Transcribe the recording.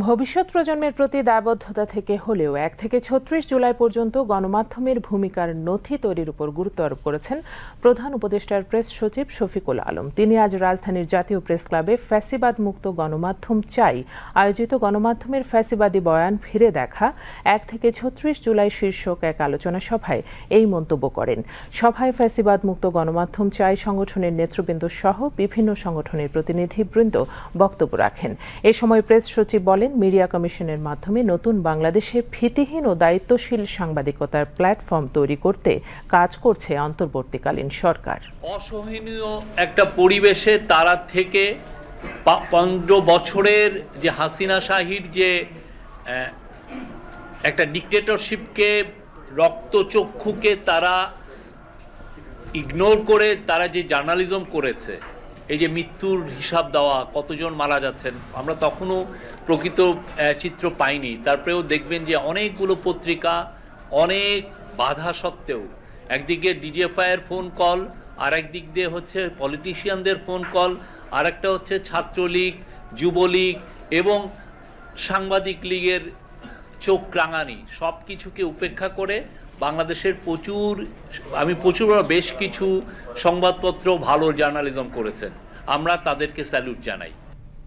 ভবিষ্যৎ প্রজন্মের প্রতি দায়বদ্ধতা থেকে হলেও এক থেকে ছত্রিশ জুলাই পর্যন্ত গণমাধ্যমের ভূমিকার নথি তৈরির উপর গুরুত্ব আরোপ করেছেন প্রধান উপদেষ্টার প্রেস সচিব শফিকুল আলম। তিনি আজ রাজধানীর জাতীয় প্রেস ক্লাবে ফ্যাসিবাদ মুক্ত গণমাধ্যম চাই, আয়োজিত গণমাধ্যমের ফ্যাসিবাদী বয়ান ফিরে দেখা, এক থেকে ছত্রিশ জুলাই শীর্ষক এক আলোচনা সভায় এই মন্তব্য করেন। সভায় ফ্যাসিবাদ মুক্ত গণমাধ্যম চাই সংগঠনের নেতৃবৃন্দ সহ বিভিন্ন সংগঠনের প্রতিনিধিবৃন্দ বক্তব্য রাখেন। এ সময় প্রেস সচিব বলেন মিডিয়া কমিশনের মাধ্যমে নতুন বাংলাদেশে ভীতিহীন ও দায়িত্বশীল সাংবাদিকতার প্ল্যাটফর্ম তৈরি করতে কাজ করছে অন্তর্বর্তীকালীন সরকার। অসহনীয় একটা পরিবেশে তারা থেকে পনেরো বছরের যে হাসিনা শাহির যে একটা ডিক্টেটরশিপকে রক্তচক্ষুকে তারা ইগনোর করে, তারা যে জার্নালিজম করেছে, এই যে মৃত্যুর হিসাব দেওয়া, কতজন মারা যাচ্ছেন, আমরা তখনও প্রকৃত চিত্র পাইনি। তারপরেও দেখবেন যে অনেকগুলো পত্রিকা অনেক বাধা সত্ত্বেও একদিকে ডিজিএফআইয়ের ফোন কল আর একদিক দিয়ে হচ্ছে পলিটিশিয়ানদের ফোন কল আর একটা হচ্ছে ছাত্রলীগ, যুবলীগ এবং সাংবাদিক লীগের চোখ রাঙানি। সব কিছুকে উপেক্ষা করে বাংলাদেশের প্রচুর, আমি প্রচুর বেশ কিছু সংবাদপত্র ভালো জার্নালিজম করেছেন। আমরা তাদেরকে স্যালুট জানাই।